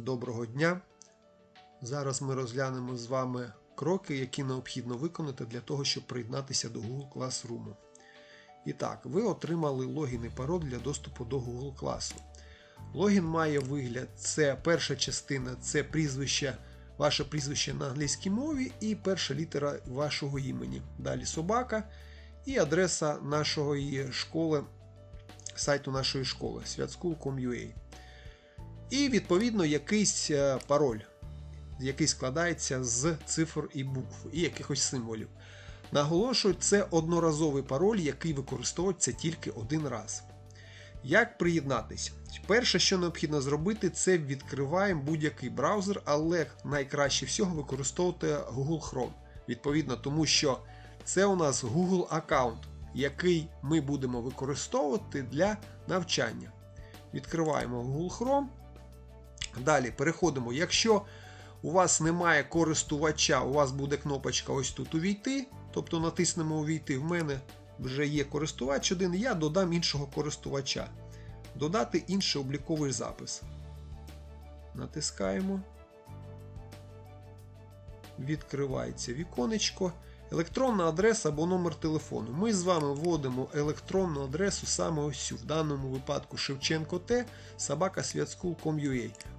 Доброго дня! Зараз ми розглянемо з вами кроки, які необхідно виконати для того, щоб приєднатися до Google Classroom. І так, ви отримали логін і пароль для доступу до Google класу. Логін має вигляд: це перша частина це прізвище, ваше прізвище на англійській мові і перша літера вашого імені. Далі собака і адреса нашої школи, сайту нашої школи svatschool.com.ua. І відповідно якийсь е, пароль, який складається з цифр і букв, і якихось символів. Наголошую, це одноразовий пароль, який використовується тільки один раз. Як приєднатися? Перше, що необхідно зробити, це відкриваємо будь-який браузер, але найкраще всього використовувати Google Chrome. Відповідно, тому що це у нас Google аккаунт, який ми будемо використовувати для навчання. Відкриваємо Google Chrome. Далі переходимо. Якщо у вас немає користувача, у вас буде кнопочка ось тут увійти. Тобто натиснемо увійти. В мене вже є користувач один, я додам іншого користувача. Додати інший обліковий запис. Натискаємо. Відкривається віконечко. Електронна адреса або номер телефону. Ми з вами вводимо електронну адресу саме ось цю, в даному випадку Шевченко Т, собака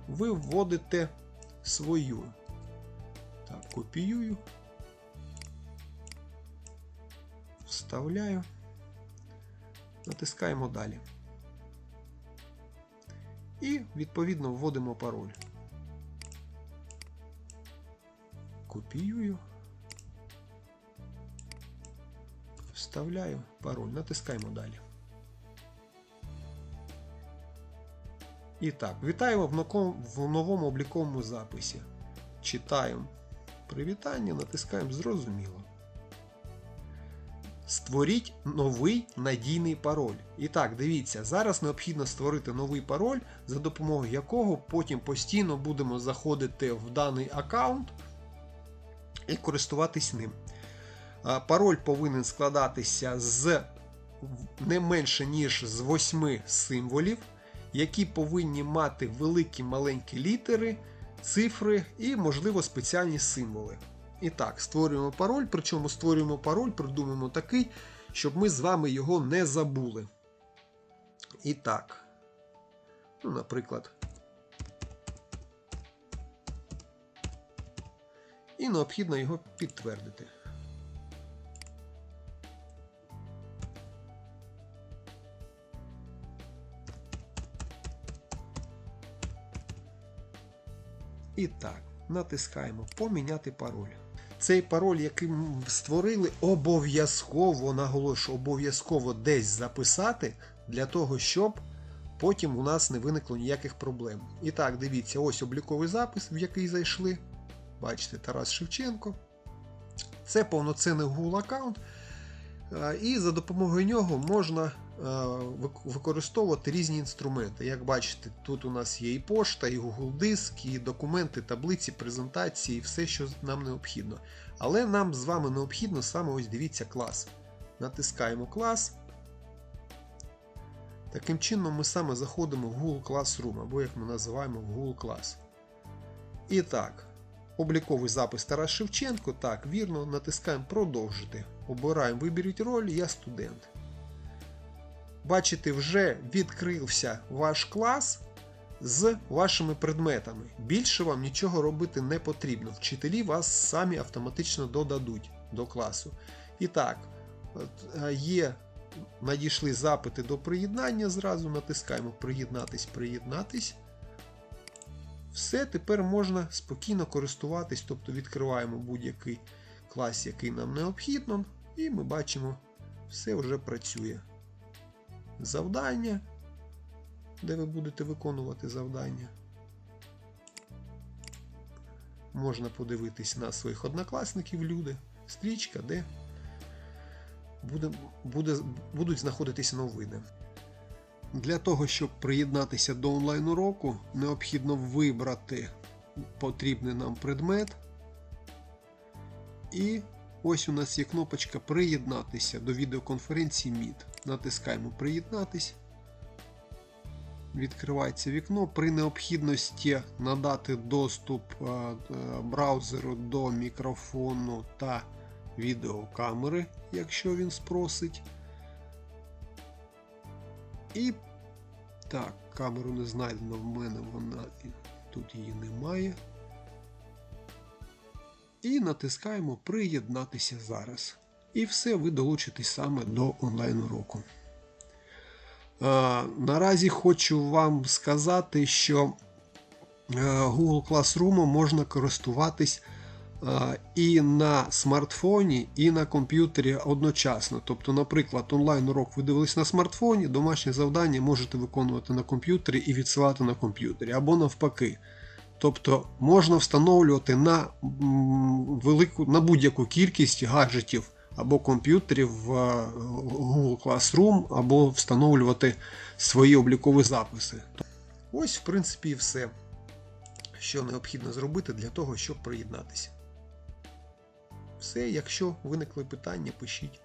Ви вводите свою. Так, копіюю. Вставляю. Натискаємо далі. І відповідно вводимо пароль. Копіюю. Вставляю пароль, натискаємо далі. І так, вітаємо в новому, обліковому записі. Читаємо привітання, натискаємо Зрозуміло. Створіть новий надійний пароль. І так, дивіться, зараз необхідно створити новий пароль, за допомогою якого потім постійно будемо заходити в даний аккаунт і користуватись ним. Пароль повинен складатися з не менше, ніж з 8 символів, які повинні мати великі маленькі літери, цифри і, можливо, спеціальні символи. І так, створюємо пароль, причому створюємо пароль, придумаємо такий, щоб ми з вами його не забули. І так, ну, наприклад. І необхідно його підтвердити. І так, натискаємо Поміняти пароль. Цей пароль, який створили, обов'язково наголошую, обов'язково десь записати для того, щоб потім у нас не виникло ніяких проблем. І так, дивіться, ось обліковий запис, в який зайшли. Бачите, Тарас Шевченко. Це повноцінний Google аккаунт. І за допомогою нього можна використовувати різні інструменти. Як бачите, тут у нас є і пошта, і Google Диск, і документи, таблиці, презентації, і все, що нам необхідно. Але нам з вами необхідно саме ось дивіться клас. Натискаємо клас. Таким чином, ми саме заходимо в Google Classroom, або як ми називаємо в Google Class. І так, обліковий запис Тарас Шевченко. Так, вірно, натискаємо Продовжити. Обираємо Виберіть роль, я студент. Бачите, вже відкрився ваш клас з вашими предметами. Більше вам нічого робити не потрібно. Вчителі вас самі автоматично додадуть до класу. І так, є, надійшли запити до приєднання. Зразу натискаємо Приєднатись, приєднатись. Все, тепер можна спокійно користуватись, тобто відкриваємо будь-який клас, який нам необхідно, і ми бачимо, все вже працює завдання, де ви будете виконувати завдання. Можна подивитись на своїх однокласників, люди, стрічка, де буде, буде, будуть знаходитися новини. Для того, щоб приєднатися до онлайн уроку, необхідно вибрати потрібний нам предмет. І ось у нас є кнопочка Приєднатися до відеоконференції Meet. Натискаємо Приєднатись. відкривається вікно. При необхідності надати доступ е, е, браузеру до мікрофону та відеокамери, якщо він спросить. І так, камеру не знайдено в мене, вона тут її немає. І натискаємо Приєднатися зараз. І все, ви долучитесь саме до онлайн уроку. Наразі хочу вам сказати, що е, Google Classroom можна користуватись е, і на смартфоні, і на комп'ютері одночасно. Тобто, наприклад, онлайн-урок ви дивились на смартфоні, домашнє завдання можете виконувати на комп'ютері і відсилати на комп'ютері, або навпаки. Тобто можна встановлювати на, велику, на будь-яку кількість гаджетів або комп'ютерів в е, Google Classroom, або встановлювати свої облікові записи. Ось, в принципі, і все, що необхідно зробити для того, щоб приєднатися. Все, якщо виникли питання, пишіть.